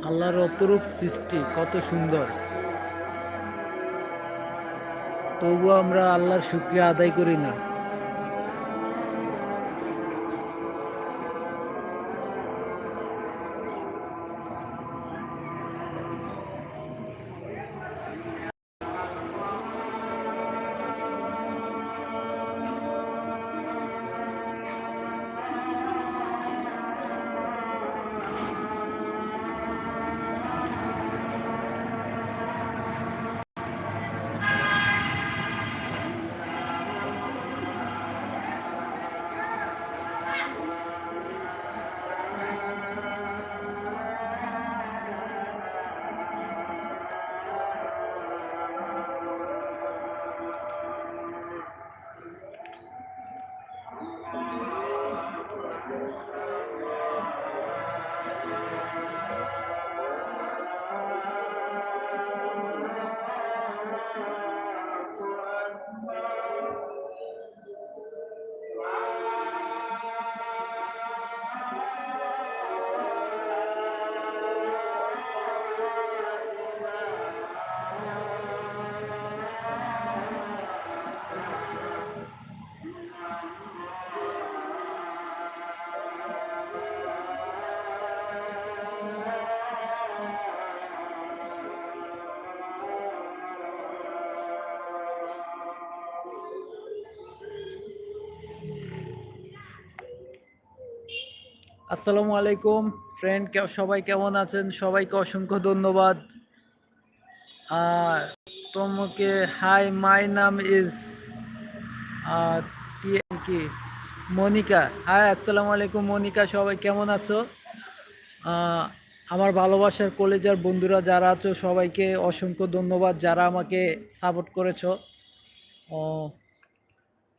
আল্লাহর অপরূপ সৃষ্টি কত সুন্দর। তবুও আমরা আল্লাহর শুক্রিয়া আদায় করি না। আসসালামু আলাইকুম। ফ্রেন্ড সবাই কেমন আছেন? সবাইকে অসংখ্য ধন্যবাদ। তোমাকে হাই মাই নাম ইজ কি মনিকা। হাই আসসালামু আলাইকুম, মনিকা। সবাই কেমন আছো? আমার ভালোবাসার কলেজার বন্ধুরা যারা আছো, সবাইকে অসংখ্য ধন্যবাদ যারা আমাকে সাপোর্ট করেছ।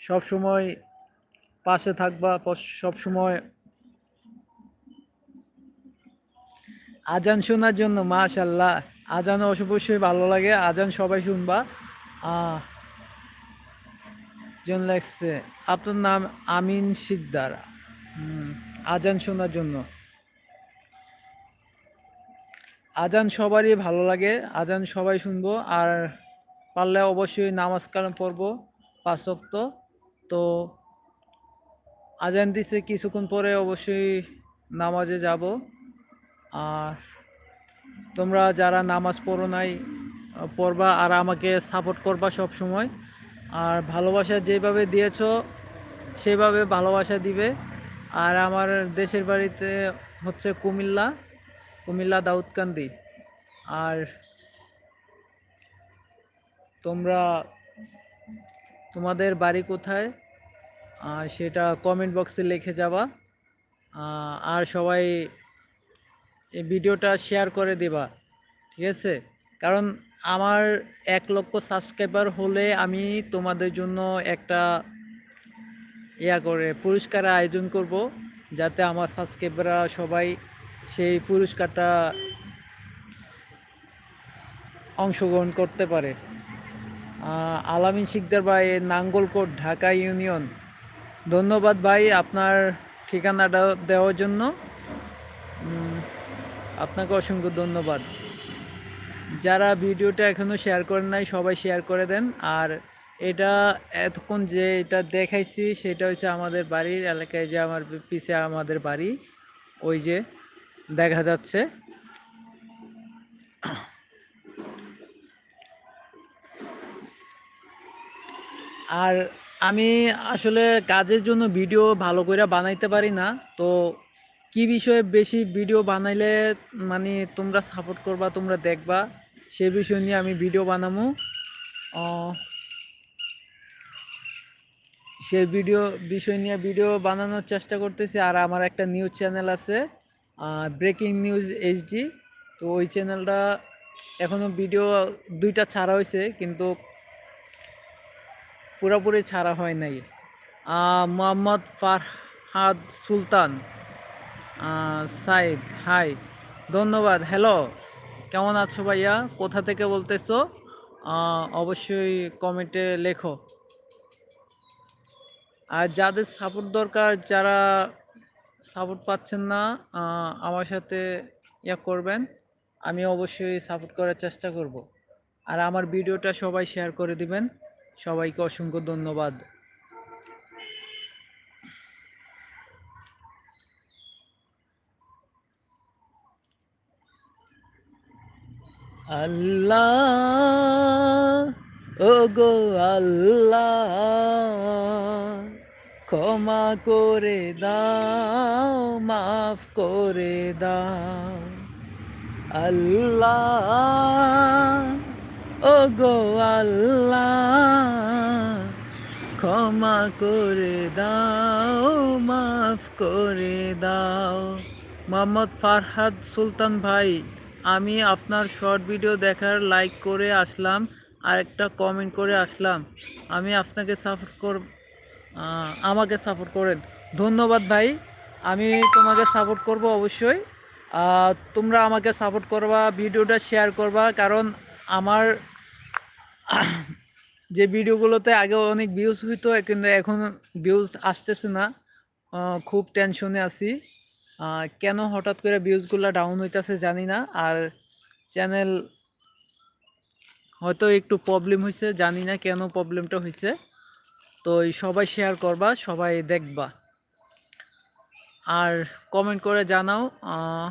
সব সময় পাশে থাকবা সব আজান শোনার জন্য মাশাল্লাহ আজান অবশ্যই ভালো লাগে আজান সবাই শুনবা। জন লাগছে। আপনার নাম আমিন হুম, আজান শোনার জন্য। আজান সবারই ভালো লাগে আজান সবাই শুনব। আর পারলে অবশ্যই নামাজ কালাম পড়ব পাঁচ ওয়াক্ত। তো আজান দিছে কিছুক্ষণ পরে অবশ্যই নামাজে যাব। তোমরা যারা নামাজ পড়ো নাই পড়বা আর আমাকে সাপোর্ট করবা সব সময় আর ভালোবাসা যেভাবে দিয়েছ, সেভাবে ভালোবাসা দিবে। আর আমার দেশের বাড়িতে হচ্ছে কুমিল্লা কুমিল্লা দাউদকান্দি। আর তোমরা, তোমাদের বাড়ি কোথায়? সেটা কমেন্ট বক্সে লিখে যাবা। আর সবাই এই ভিডিওটা শেয়ার করে দিবা, ঠিক আছে? কারণ আমার এক লক্ষ সাবস্ক্রাইবার হলে আমি তোমাদের জন্য একটা ইয়া করে পুরস্কার আয়োজন করব, যাতে আমার সাবস্ক্রাইবাররা সবাই সেই পুরস্কারটা অংশগ্রহণ করতে পারে। আলামিন শিকদার ভাই, নাঙ্গলকোট, ঢাকা ইউনিয়ন। ধন্যবাদ ভাই আপনার ঠিকানাটা দেওয়ার জন্য। আপনাকে অসংখ্য ধন্যবাদ। যারা ভিডিওটা এখনও শেয়ার করেন নাই, সবাই শেয়ার করে দেন। আর এটা এতক্ষণ যে এটা দেখাইছি, সেটা হচ্ছে আমাদের বাড়ির এলাকায় যে আমার পিছে আমাদের বাড়ি, ওই যে দেখা যাচ্ছে। আর আমি আসলে কাজের জন্য ভিডিও ভালো করে বানাইতে পারি না, তো কি বিষয়ে বেশি ভিডিও বানাইলে মানে তোমরা সাপোর্ট করবা তোমরা দেখবা সে বিষয় নিয়ে আমি ভিডিও আহ, সে ভিডিও বিষয় নিয়ে ভিডিও বানানোর চেষ্টা করতেছি আর আমার একটা নিউজ চ্যানেল আছে ব্রেকিং নিউজ এইচডি তো ওই চ্যানেলটা এখনও ভিডিও দুইটা ছাড়া হয়েছে কিন্তু পুরোপুরি ছাড়া হয় নাই। মোহাম্মদ ফারহাদ সুলতান। সাইদ, হাই, ধন্যবাদ। হ্যালো কেমন আছো ভাইয়া? কোথা থেকে বলতেছো? অবশ্যই কমেন্টে লেখো। আর যাদের সাপোর্ট দরকার, যারা সাপোর্ট পাচ্ছেন না আমার সাথে ইয়া করবেন। আমি অবশ্যই সাপোর্ট করার চেষ্টা করব। আর আমার ভিডিওটা সবাই শেয়ার করে দিবেন। সবাইকে অসংখ্য ধন্যবাদ। আল্লাহ ও গো আল্লাহ, ক্ষমা করে দাও, মাফ করে দাও। আল্লাহ ও গো আল্লাহ, ক্ষমা করে দাও, মাফ করে দাও। মোহাম্মদ ফারহাদ সুলতান ভাই আমি আপনার শর্ট ভিডিও দেখার লাইক করে আসলাম, আর একটা কমেন্ট করে আসলাম। আমি আপনাকে সাপোর্ট কর আমাকে সাপোর্ট করেন। ধন্যবাদ ভাই, আমি তোমাকে সাপোর্ট করব অবশ্যই। তোমরা আমাকে সাপোর্ট করবা, ভিডিওটা শেয়ার করবা, কারণ আমার যে ভিডিওগুলোতে আগে অনেক ভিউজ হইতো, কিন্তু এখন ভিউজ আসতেছে না। খুব টেনশনে আছি। কেন হঠাৎ করে ভিউজগুলো ডাউন হইতাছে জানি না। আর চ্যানেল হয়তো একটু প্রবলেম হয়েছে জানি না কেন প্রবলেমটা হয়েছে তো সবাই শেয়ার করবা সবাই দেখবা। আর কমেন্ট করে জানাও আহ,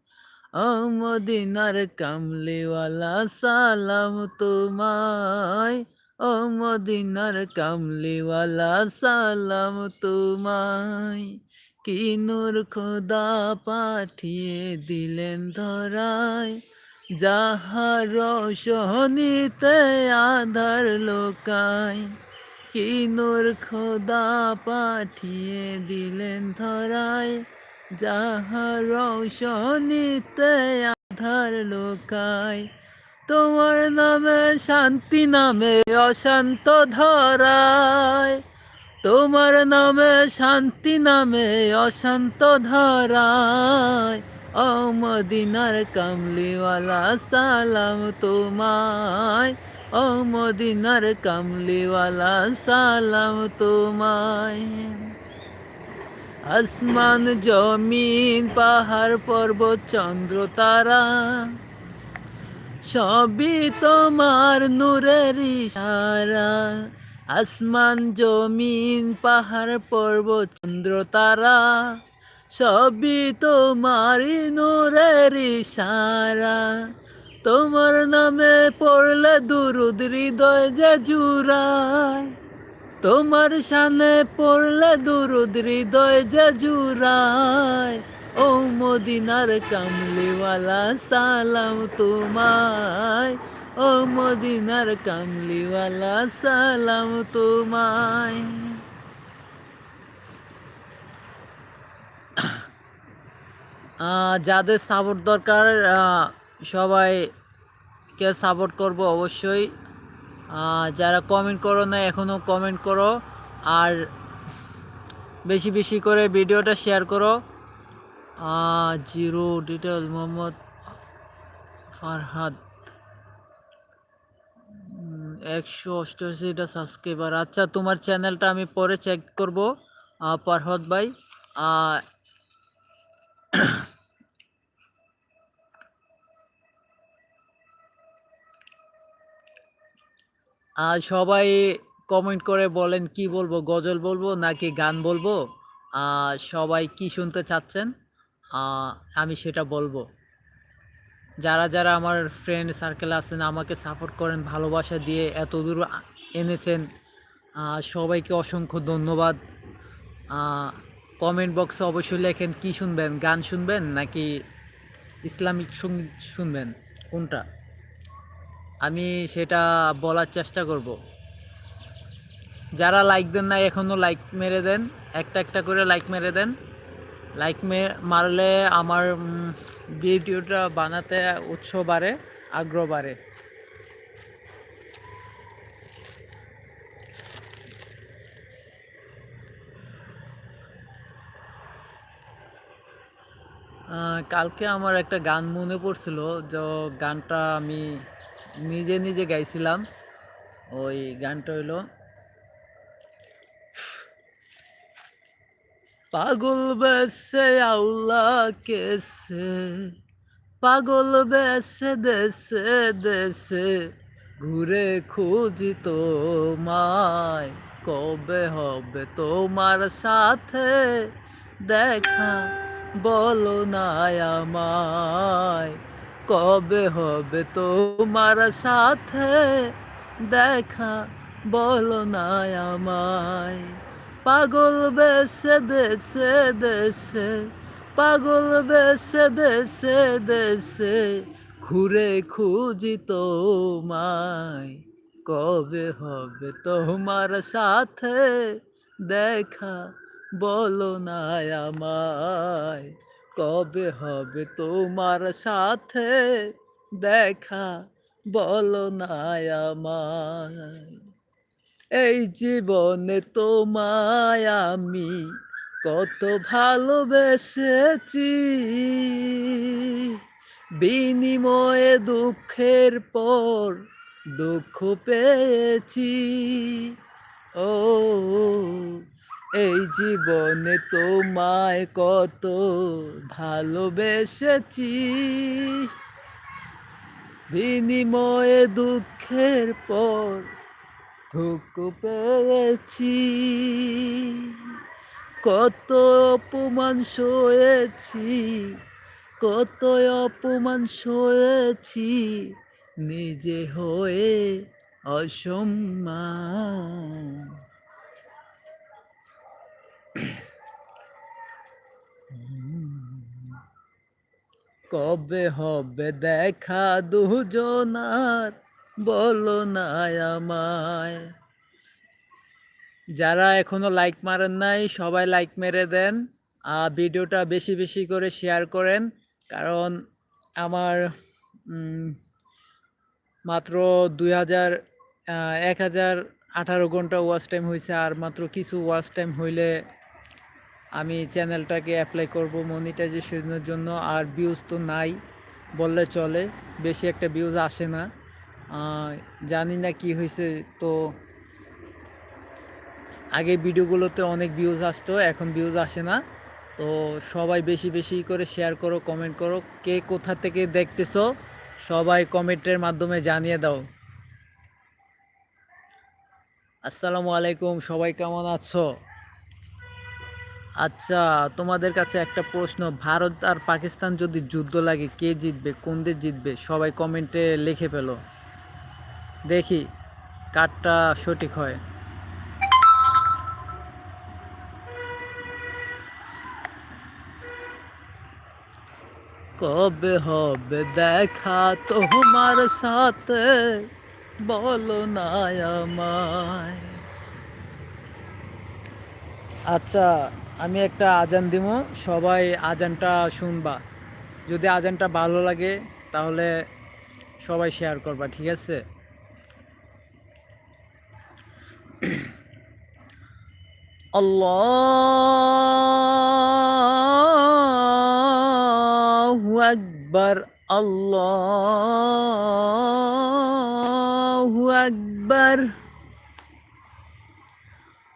মদিনার কামলিওয়ালা, সালাম তোমায়। ও মদিনার কামলিওয়ালা, সালাম তোমায়। কি নূর খোদা পাঠিয়ে দিলেন ধরায়। যাহার সহনিতে আধার লোকায়। কি নূর খোদা পাঠিয়ে দিলেন ধরায়। যাহার আধার লোকায়, তোমার নামে শান্তি নামে অশান্ত ধরায়, তোমার নামে শান্তি নামে অশান্ত ধরায় ও মদিনার কামলিওয়ালা সালাম তোমায় ও মদিনার কামলিওয়ালা সালাম তোমায়। আসমান, জমিন, পাহাড়, পর্বত, চন্দ্র, তারা। সবই তোমার নূরের ইশারা। আসমান, জমিন, পাহাড়, পর্বত, চন্দ্র, তারা। সবই তোমারই নূরের ইশারা। তোমার নামে পড়লে দুরুদ হৃদয় যে জুড়ায়। তোমার সামনে পড়লে দুরুদ হৃদয় যে ও মদিনার কামলিওয়ালা, সালাম তোমায়। ও মদিনার কামলিওয়ালা, সালাম তোমায়। যাদের সাপোর্ট দরকার সবাইকে সাপোর্ট করব অবশ্যই। যারা কমেন্ট করো না এখনও কমেন্ট করো। আর বেশি বেশি করে ভিডিওটা শেয়ার করো। Zero detail Mohammad Farhad. একশো অষ্টআশিটা সাবস্ক্রাইবার আচ্ছা তোমার চ্যানেলটা আমি পরে চেক করব ফারহাদ ভাই। আর সবাই কমেন্ট করে বলেন কি বলব, গজল বলব নাকি গান বলব? সবাই কি শুনতে চাচ্ছেন? আমি সেটা বলব। যারা যারা আমার ফ্রেন্ড সার্কেল আছেন, আমাকে সাপোর্ট করেন, ভালোবাসা দিয়ে এত দূর এনেছেন সবাইকে অসংখ্য ধন্যবাদ। কমেন্ট বক্সে অবশ্যই লেখেন কি শুনবেন, গান শুনবেন নাকি ইসলামিক সংগীত শুনবেন, কোনটা? আমি সেটা বলার চেষ্টা করব। যারা লাইক দেন না এখনও লাইক মেরে দেন। একটা একটা করে লাইক মেরে দেন। লাইক মারলে আমার ভিডিওটা বানাতে উৎস বাড়ে, আগ্রহ বাড়ে। কালকে আমার একটা গান মনে পড়ছিল, যে গানটা আমি নিজে নিজে গাইছিলাম। ওই গানটা হইল, পাগল বেসে আউলা কেসে পাগল বেসে দেশে দেশে ঘুরে খুঁজি তোমায়, কবে হবে তোমার সাথে দেখা বলো না আমায়। কবে হবে তোমার সাথে দেখা? বলো না আমায়। পাগল বেসে দেশে দেশে পাগল বেসে দেশে দেশে ঘুরে খুঁজি তোমায়। কবে হবে তোমার সাথে দেখা? বলো না আমায়। কবে হবে তোমার সাথে দেখা? বলো না এই জীবনে তোমায় আমি কত ভালোবেসেছি। বিনিময়ে দুঃখের পর দুঃখ পেয়েছি। ও এই জীবনে তোমায় কত ভালোবেসেছি। বিনিময়ে দুঃখের পর দুঃখ পেয়েছি। কত অপমান সয়েছি, কত অপমান সয়েছি, নিজে হয়ে অসম্মান। কবে হবে দেখা দুজনার? বলো না আমায়। যারা এখনও লাইক মারেন নাই, সবাই লাইক মেরে দেন। আর ভিডিওটা বেশি বেশি করে শেয়ার করেন। কারণ আমার মাত্র দুই হাজার এক হাজার আঠারো ঘণ্টা ওয়াচ টাইম হয়েছে আর মাত্র কিছু ওয়াচ টাইম হইলে আমি চ্যানেলটাকে অ্যাপ্লাই করব মনিটাইজেশনের জন্য, আর ভিউজ তো নাই, বললে চলে, বেশি একটা ভিউজ আসে না। জানি না কি হয়েছে তো আগে ভিডিওগুলোতে অনেক ভিউজ আসতো, এখন ভিউজ আসে না। তো সবাই বেশি বেশি করে শেয়ার করো কমেন্ট করো, কে কোথা থেকে দেখতেছো, সবাই কমেন্টের মাধ্যমে জানিয়ে দাও। আসসালামু আলাইকুম, সবাই কেমন আছো? আচ্ছা তোমাদের কাছে একটা প্রশ্ন। ভারত আর পাকিস্তান যদি যুদ্ধ লাগে, কে জিতবে? কোন দেশ জিতবে? সবাই কমেন্টে লিখে ফেলো। দেখি, কারটা সঠিক হয়। কবে হবে দেখা তোমার সাথে? বলো না আমায়। আচ্ছা আমি একটা আজান দিব সবাই আজানটা শুনবা। যদি আজানটা ভালো লাগে, তাহলে সবাই শেয়ার করবা, ঠিক আছে? আল্লাহু আকবার আল্লাহু আকবার।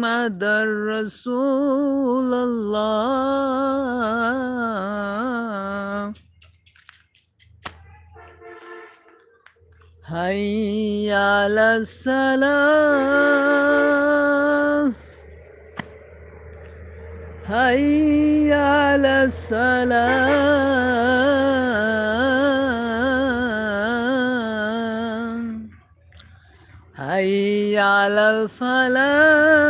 محمد رسول الله. حي على السلام. حي على السلام. حي على الفلاح.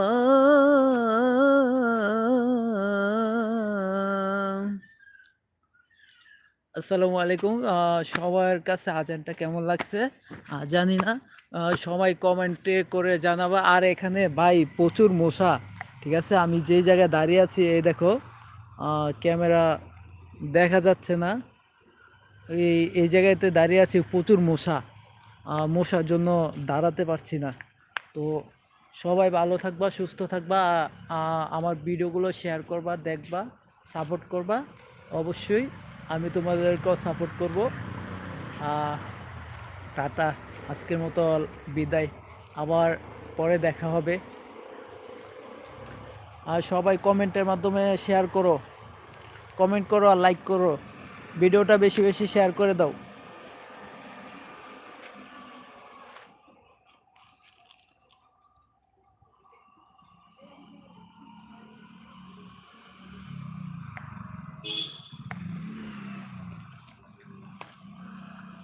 আসসালামু আলাইকুম। সবার কাছে আজানটা কেমন লাগছে? জানি না। সবাই কমেন্টে করে জানাবা। আর এখানে ভাই প্রচুর মশা, ঠিক আছে? আমি যেই জায়গায় দাঁড়িয়ে আছি, এই দেখো ক্যামেরা দেখা যাচ্ছে না। এই এই জায়গাতে দাঁড়িয়ে আছি, প্রচুর মশা। মশার জন্য দাঁড়াতে পারছি না। তো সবাই ভালো থাকবা, সুস্থ থাকবা। আমার ভিডিওগুলো শেয়ার করবা, দেখবা সাপোর্ট করবা। অবশ্যই আমি তোমাদেরকেও সাপোর্ট করব। টাটা, আজকের মতো বিদায়। আবার পরে দেখা হবে। আর সবাই কমেন্টের মাধ্যমে শেয়ার করো। কমেন্ট করো আর লাইক করো। ভিডিওটা বেশি বেশি শেয়ার করে দাও।